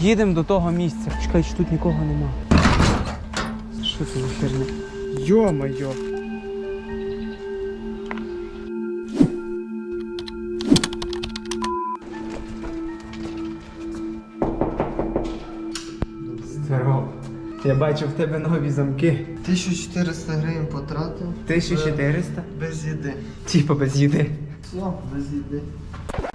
Їдемо до того місця. Чекай, чи тут нікого нема. Що це за херня? Йо-моє. Здорово. Я бачу в тебе нові замки. 1400 гривень потратив. 1400? Без їди. Типа без їди. Все, без їди.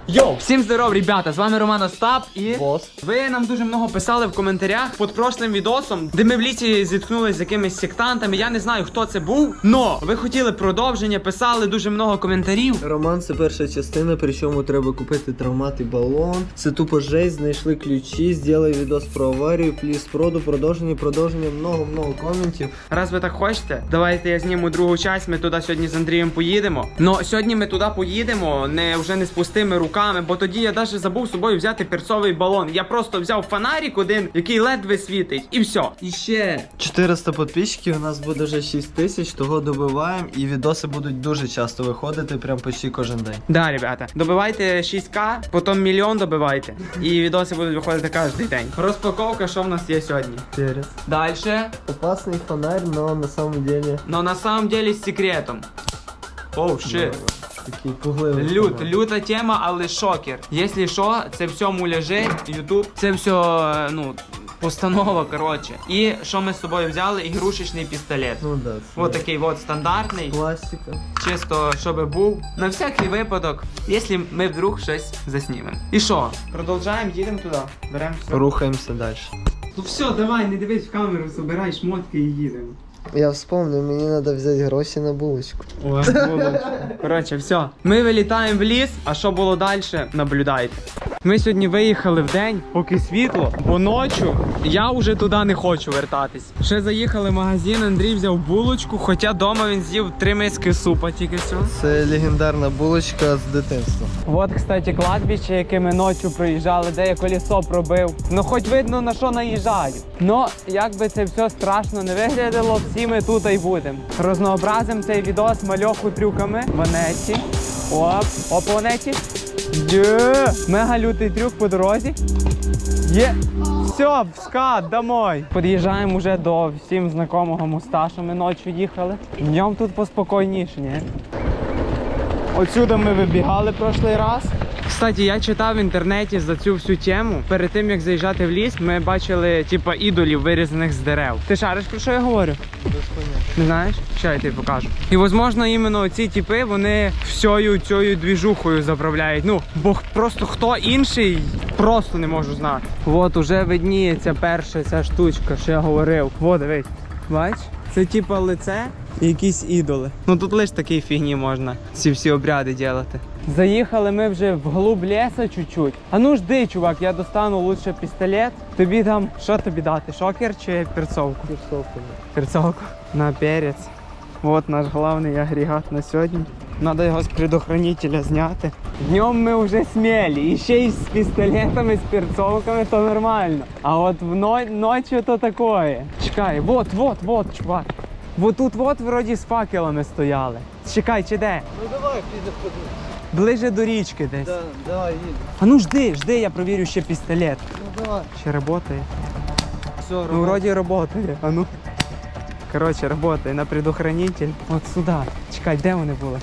Йоу! Всім здоров, ребята! З вами Роман Остап і. Бос. Ви нам дуже много писали в коментарях під прошлим відосом, де ми в лісі зіткнулися з якимись сектантами. Я не знаю, хто це був. Но ви хотіли продовження, писали дуже много коментарів. Роман це перша частина, причому треба купити травмат і балон. Це тупо жесть, знайшли ключі, зробили відос про аварію, пліс проду, продовження, продовження, много-много коментів. Раз ви так хочете, давайте я зніму другу часть. Ми туди сьогодні з Андрієм поїдемо. Но сьогодні ми туди поїдемо, не вже не з пустими руками, бо тоді я навіть забув з собою взяти перцовий балон. Я просто взяв фонарик один, який ледве світить, і все. І ще 400 підписчиків, у нас буде вже 6 тисяч, того добиваємо, і відоси будуть дуже часто виходити, прям почти кожен день. Да, ребята, добивайте 6к, потім мільйон добивайте. І відоси будуть виходити кожен день. Розпаковка, що в нас є сьогодні. Через. Дальше. Опасний фонарь, но на самом деле Но на самом деле з секретом. Оу, шит. Такий пугливий. Лют, люта тема, але шокер. Якщо що, це все муляжі, ютуб, це все, е, ну, постанова, коротше. І що ми з собою взяли? Ігрушечний пістолет. Ну да. це Ось такий от стандартний. Пластика. Чисто, щоб був на всякий випадок, якщо ми вдруг щось заснімемо. І що? Продовжаємо, їдемо туди. Беремо все. Рухаємося далі. Ну все, давай, не дивись в камеру, забирай шмотки і їдемо. Я вспомнив, мені треба взяти гроші на булочку. Коротше, все. Ми вилітаємо в ліс, а що було далі, наблюдайте. Ми сьогодні виїхали в день, поки світло, бо ночі я вже туди не хочу вертатись. Ще заїхали в магазин, Андрій взяв булочку, хоча вдома він з'їв три миски супа тільки все. Це легендарна булочка з дитинства. От, кстати, кладбище, яке ми ночі проїжджали, де я колесо пробив. Ну хоч видно на що наїжджаю. Ну, як би це все страшно не виглядало, всі ми тут і будемо. Разнообразимо цей відос мальоху трюками в Анеті. Оп, оп, в Анеті. Є! Мега лютий трюк по дорозі. Є! Все, скат, домой. Під'їжджаємо вже до всім знайомого моста, що ми ночі їхали. Днем тут поспокійніше, ні? Отсюда ми вибігали прошлий раз. Кстати, я читав в інтернеті за цю всю тему. Перед тим як заїжджати в ліс, ми бачили типа ідолів вирізаних з дерев. Ти шариш про що я говорю? Не знаєш? Що я тобі покажу. І можливо, іменно ці типи вони всьою цією двіжухою заправляють. Ну, бо просто хто інший, просто не можу знати. От уже видніється перша ця штучка, що я говорив. Во, дивись. Бач? Це типа лице і якісь ідоли. Ну тут лише такій фігні можна ці всі обряди робити. Заїхали ми вже вглуб лісу чуть-чуть. А ну жди, чувак, я достану лучше пістолет. Тобі дам, що тобі дати? Шокер чи перцовку? Перцовку Перцовку. на перець. Вот наш головний агрегат на сьогодні. Надо його з предохранителя зняти. Днем ми вже смілі, і ще й з пістолетами, з перцовками, то нормально. А от в но- ночі то такое. Чекай, вот, вот, вот, чувак. Вот тут вот вроді з факелами стояли. Чекай, чи де? Ну давай, піде подивись. Ближе до річки десь. Да, їдь. А ну жди, жди, я провірю ще пістолет. Ну давай. Ще працює. Все, Ну, вроде работает. А ну. Короче, работает на предохранитель. От сюди. Чекай, де вони були?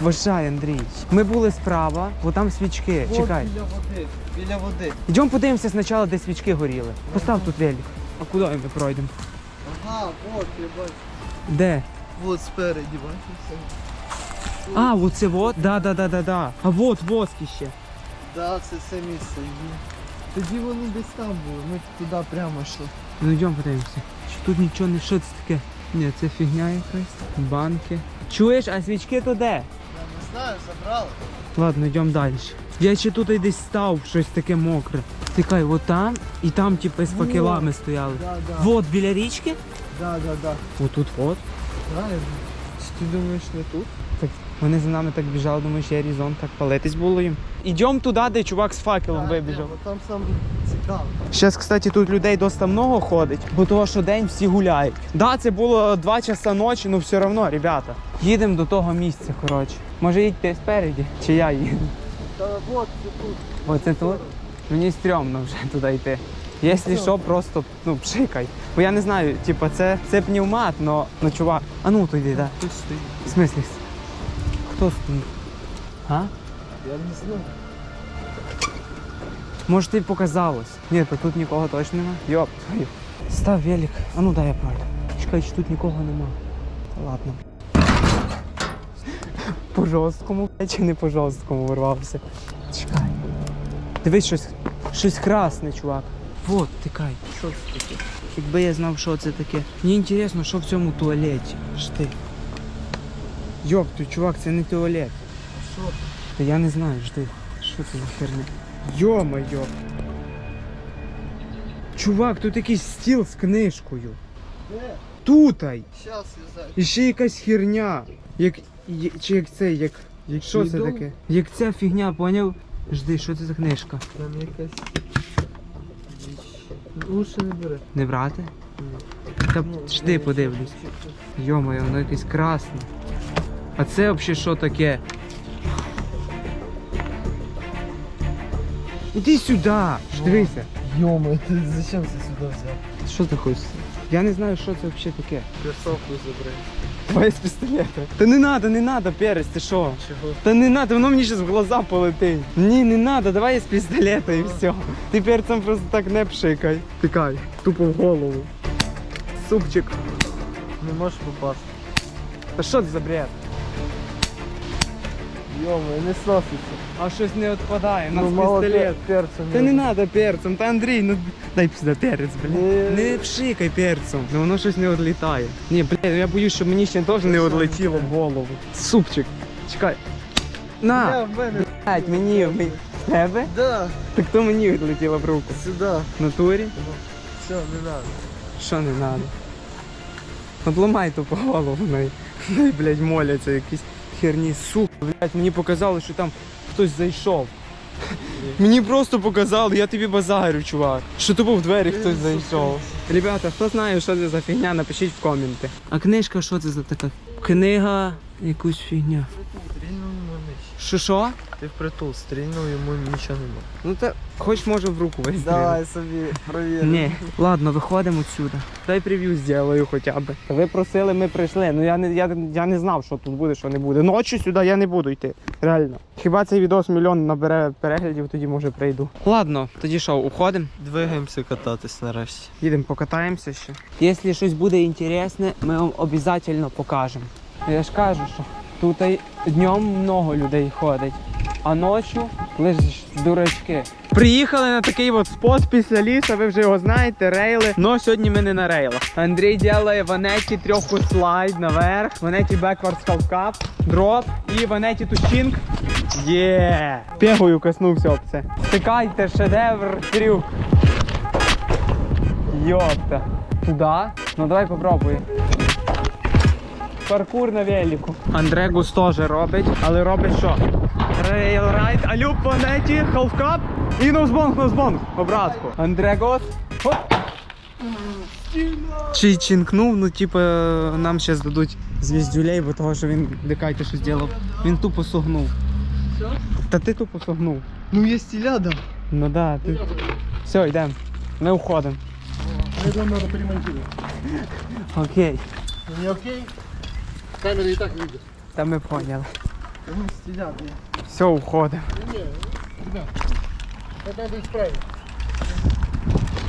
Вважай, Андрій. Ми були справа, бо там свічки. Чекай. Біля води, біля води. Йдемо подивимося спочатку, де свічки горіли. Постав тут велик. А куди ми пройдемо? Ага, от, я бачу. Де? Вот спереді, бачиш? А, оце вот? Да, да, да, да, да. А вот воскіще. Да, це це місце є. Тоді вони десь там були, ми туди прямо йшли. Ну йдемо подивимося. Чи тут нічого не що це таке? Ні, це фігня якась. Банки. Чуєш, а свічки то де? Я не знаю, забрали. Ладно, йдемо далі. Я ще тут і десь став щось таке мокре. Тикай, от там і там, типу, з факелами стояли. Да, да. Вот біля річки? Да, да, да. Отут от. Правильно. Ти думаєш не тут? Так вони за нами так біжали, думаю, ще різон так палитись було їм. Ідемо туди, де чувак з факелом вибіжав. Прямо Там сам цікаво. Зараз, кстати, тут людей досить много ходить, бо того, що день всі гуляють. Да, це було 2 часа ночі, але все одно, ребята. Їдемо до того місця, коротше. Може їдь ти спереді, чи я їду? Та от це тут. Оце тут. Мені стрьомно вже туди йти. Якщо що, просто ну, пшикай. Бо я не знаю, типа, це, це пневмат, но, ну чувак. А ну тоді, да. Тут стоїть. В смислі? Хто стоїть? А? Я не знаю. Може тобі показалось? Ні, то тут нікого точно нема. Йоп, твою. Став велик. А ну дай я пройду. Чекай, чи тут нікого нема. Ладно. По жорсткому, чи не по жорсткому вирвався. Чекай. Дивись щось, щось красне, чувак. Вот, тикай. Що це таке? Якби я знав, що це таке. Мені інтересно, що в цьому туалеті. Жди. Йоп, ти, чувак, це не туалет. А Що? Та я не знаю, жди. Що це за херня? Йо-моє. Чувак, тут якийсь стіл з книжкою. Де? Тутай. Щас я зайду. І ще якась херня. Як. є- Чи як це, як. Як Що це таке? Як ця фігня, поняв? Жди, що це за книжка? Там якась. Лучше не бери. Не брати? Та Ну, жди, подивлюсь. що- Йо-моє, воно якесь красне. А це взагалі що таке? Іди сюди! ж Дивися. Йома, ти зачем це сюди взяв? Що ти хочеш? Я не знаю, що це взагалі таке. Кросовку забери. Давай з пістолета. Та не надо, не надо, перець, ти що? Чого? Та не надо, воно мені зараз в глаза полетить. Ні, не надо, давай я з пістолета і все. Ти перцем просто так не пшикай. Тикай, тупо в голову. Супчик. Не можеш попасти. Та що це за бред? Йома, не сноситься. А щось не відпадає, у нас Ну, пістолет. перцем. Та не надо перцем, та Андрій, ну дай сюди перець, блін. Не пшикай перцем, ну воно щось не відлітає. Ні, ну я боюсь, щоб мені ще теж не відлетіло в голову. Супчик. Чекай. На! В. Блядь, мені, мені. Тебе? Да, Так то мені відлетіло в руку. сюди. В натурі? Все, не надо. Що не треба? Обламай ту по голову, най, най, блядь, моляться якісь херні. Сука, блядь, мені показали, що там хтось зайшов. Мені просто показали, я тобі базарю, чувак. Що тупо в двері хтось зайшов. Ребята, хто знає, що це за фігня, напишіть в коменти. А книжка, що це за така? Книга, якусь фігня. Стрільнув йому. Що що? Ти впритул, стрільнув йому нічого нема. Ну та хоч може в руку весь. собі, провір. Ні. Ладно, виходимо отсюда. Дай прев'ю зроблю хоча б. Ви просили, ми прийшли. Ну я не, я, я не знав, що тут буде, що не буде. Ночі сюди я не буду йти. Реально. Хіба цей відос мільйон набере переглядів, тоді може прийду. Ладно, тоді що, уходимо? Двигаємося кататись нарешті. Їдемо покатаємося ще. Якщо щось буде інтересне, ми вам обов'язково покажемо. Я ж кажу, що тут днем много людей ходить, а ночі лише дурачки. Приїхали на такий от спот після ліса, ви вже його знаєте, рейли. Но сьогодні ми не на рейлах. Андрій робить ванеті трьоху слайд наверх, ванеті беквард скалкап, дроп і ванеті тушінг. Є! Пегою коснувся об це. Стикайте, шедевр, трюк. Йопта. Туда? Ну давай попробуй. Паркур на велику. Андрегус теж робить, але робить що? Рейлрайд, а люб планеті, халфкап і нозбонг, нозбонг. Обратку. Андрегос. Хоп. Чи чинкнув, ну типа нам зараз дадуть звіздюлей, бо того, що він дикайте що зробив. Він тупо согнув. Та ти тупо согнув. Ну є стіляда. Ну да, ти. Все, йдемо. Ми уходимо. Я думаю, надо перемонтировать. Окей. Не окей? Камера и так видит. Та ми поняли. Ну стіляда. Все, исправить.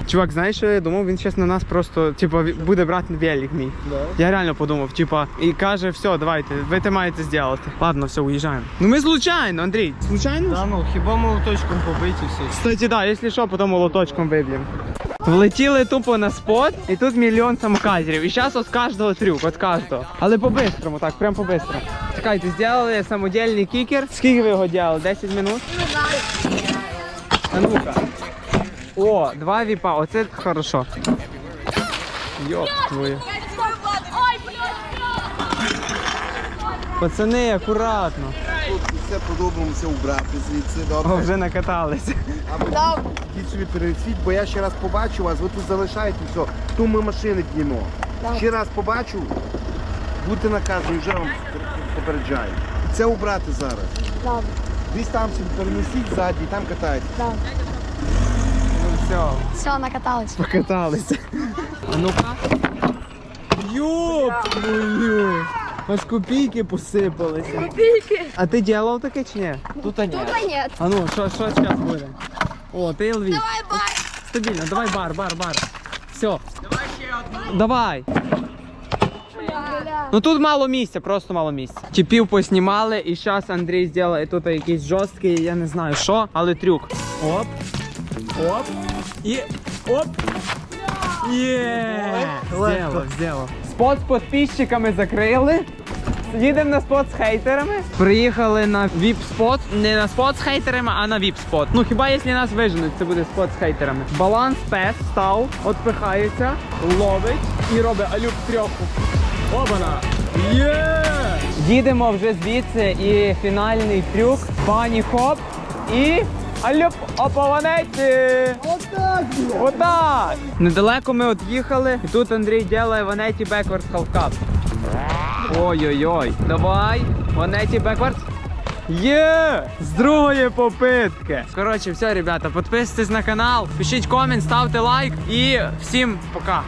Чувак, знаєш, що я думав, він зараз на нас просто, типа, буде брати велик мій. Да. Я реально подумав, типа, і каже, все, давайте, ви це маєте зробити. Ладно, все, уїжджаємо. Ну ми случайно, Андрій. Случайно? Да ну, хіба молоточком побиті все. Кстати, да, якщо що, потім молоточком виб'ємо. Влетіли тупо на спот, і тут мільйон самокатерів. І зараз от кожного трюк, от кожного. Але по-бистрому, так, прям по-бистрому. Чекайте, зробили самодільний кікер. Скільки ви його робили? 10 минут? А ну-ка. О, два віпа, оце хорошо. Йоп твою. Пацани, акуратно. Все подобаємося убрати звідси, О, добре. вже накаталися. Йдіть собі перецвіть, бо я ще раз побачу вас, ви тут залишаєте все. Ту ми машини п'ємо. Ще раз побачу, будьте наказані, вже вам попереджаю. Це убрати зараз. Добре. Десь там собі перенесіть ззаді, там катайтесь. Добре. все. Все, накатались. Покаталися. А ну-ка. Йоп твою! Аж копійки посипалися. Копійки. А ти діялав таке чи ні? Тут ні. Тут нет. А ну, що, що зараз буде? О, ти Львів. Давай, бар. Стабільно, давай бар, бар, бар. Все. Давай ще одну. Давай. Ну тут мало місця, просто мало місця. Тіпів поснімали і зараз Андрій зробить тут якийсь жорсткий, я не знаю що, але трюк. Оп. Оп. І оп. Є! Сделав, сделав. Спот з підписчиками закрили. Їдемо на спот з хейтерами. Приїхали на віп-спот. Не на спот з хейтерами, а на віп-спот. Ну хіба якщо нас виженуть, це буде спот з хейтерами. Баланс пес став, отпихається, ловить і робить алюк трьоху. Обана! Є! Їдемо вже звідси і фінальний трюк. Пані хоп і. Алюп опованеті! Отак! Отак! Недалеко ми от їхали, і тут Андрій ділає ванеті беквардс халфкап. Ой-ой-ой. Давай. Ванеті беквардс. Є! З другої попитки. Коротше, все, ребята, підписуйтесь на канал, пишіть комент, ставте лайк і всім пока.